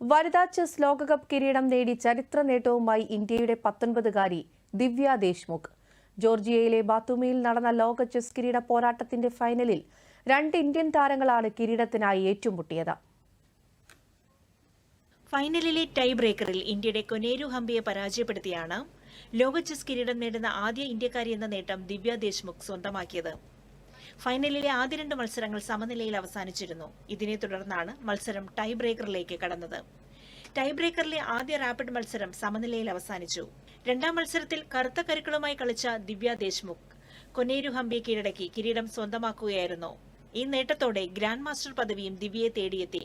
വനിതാ ചെസ് ലോകകപ്പ് കിരീടം നേടി ചരിത്ര നേട്ടവുമായി ഇന്ത്യയുടെ പത്തൊൻപതുകാരി ദിവ്യ ദേശ്മുഖ്. ജോർജിയയിലെ ബാത്തുമിയിൽ നടന്ന ലോക ചെസ് കിരീട പോരാട്ടത്തിന്റെ ഫൈനലിൽ രണ്ട് ഇന്ത്യൻ താരങ്ങളാണ് കിരീടത്തിനായി ഏറ്റുമുട്ടിയത്. ഫൈനലിലെ ടൈ ബ്രേക്കറിൽ ഇന്ത്യയുടെ കൊനേരു ഹംബിയെ പരാജയപ്പെടുത്തിയാണ് ലോക ചെസ് കിരീടം നേടുന്ന ആദ്യ ഇന്ത്യക്കാരി എന്ന നേട്ടം ദിവ്യ ദേശ്മുഖ് സ്വന്തമാക്കിയത്. ഫൈനലിലെ ആദ്യ രണ്ട് മത്സരങ്ങൾ സമനിലയിൽ അവസാനിച്ചിരുന്നു. ഇതിനെ തുടർന്നാണ് മത്സരം ടൈ ബ്രേക്കറിലേക്ക് കടന്നത്. ടൈ ബ്രേക്കറിലെ ആദ്യ റാപ്പിഡ് മത്സരം സമനിലയിൽ അവസാനിച്ചു. രണ്ടാം മത്സരത്തിൽ കറുത്ത കരുക്കളുമായി കളിച്ച ദിവ്യ ദേശ്മുഖ് കൊനേരു ഹംപിയെ കീഴടക്കി കിരീടം സ്വന്തമാക്കുകയായിരുന്നു. ഈ നേട്ടത്തോടെ ഗ്രാൻഡ് മാസ്റ്റർ പദവിയും ദിവ്യയെ തേടിയെത്തി.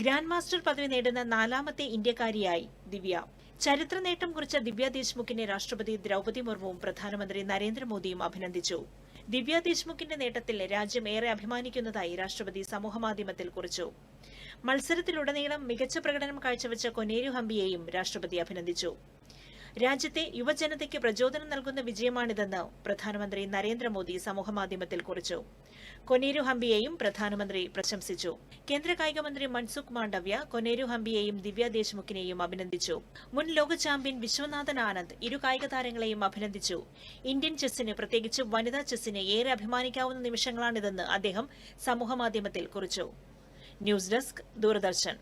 ഗ്രാൻഡ് മാസ്റ്റർ പദവി നേടുന്ന നാലാമത്തെ ഇന്ത്യക്കാരിയായി ദിവ്യ. ചരിത്ര നേട്ടം കുറിച്ച ദിവ്യ ദേശ്മുഖിനെ രാഷ്ട്രപതി ദ്രൗപതി മുർമുവും പ്രധാനമന്ത്രി നരേന്ദ്രമോദിയും അഭിനന്ദിച്ചു. ദിവ്യ ദേശ്മുഖിന്റെ നേട്ടത്തിൽ രാജ്യം ഏറെ അഭിമാനിക്കുന്നതായി രാഷ്ട്രപതി സമൂഹമാധ്യമത്തിൽ കുറിച്ചു. മത്സരത്തിലുടനീളം മികച്ച പ്രകടനം കാഴ്ചവെച്ച കൊനേരു ഹംപിയെയും രാഷ്ട്രപതി അഭിനന്ദിച്ചു. രാജ്യത്തെ യുവജനതയ്ക്ക് പ്രചോദനം നൽകുന്ന വിജയമാണിതെന്ന് പ്രധാനമന്ത്രി നരേന്ദ്രമോദി സമൂഹമാധ്യമത്തിൽ കുറിച്ചു. കൊനേരു ഹംപിയെയും പ്രധാനമന്ത്രി പ്രശംസിച്ചു. കേന്ദ്ര കായികമന്ത്രി മൻസുഖ് മാണ്ഡവ്യ കൊനേരു ഹംപിയെയും ദിവ്യ ദേശ്മുഖിനെയും അഭിനന്ദിച്ചു. മുൻ ലോക ചാമ്പ്യൻ വിശ്വനാഥൻ ആനന്ദ് ഇരു കായിക താരങ്ങളെയും അഭിനന്ദിച്ചു. ഇന്ത്യൻ ചെസ്സിന് പ്രത്യേകിച്ച് വനിതാ ചെസ്സിന് ഏറെ അഭിമാനിക്കാവുന്ന നിമിഷങ്ങളാണിതെന്ന് അദ്ദേഹം സമൂഹമാധ്യമത്തിൽ കുറിച്ചു. News desk Doordarshan.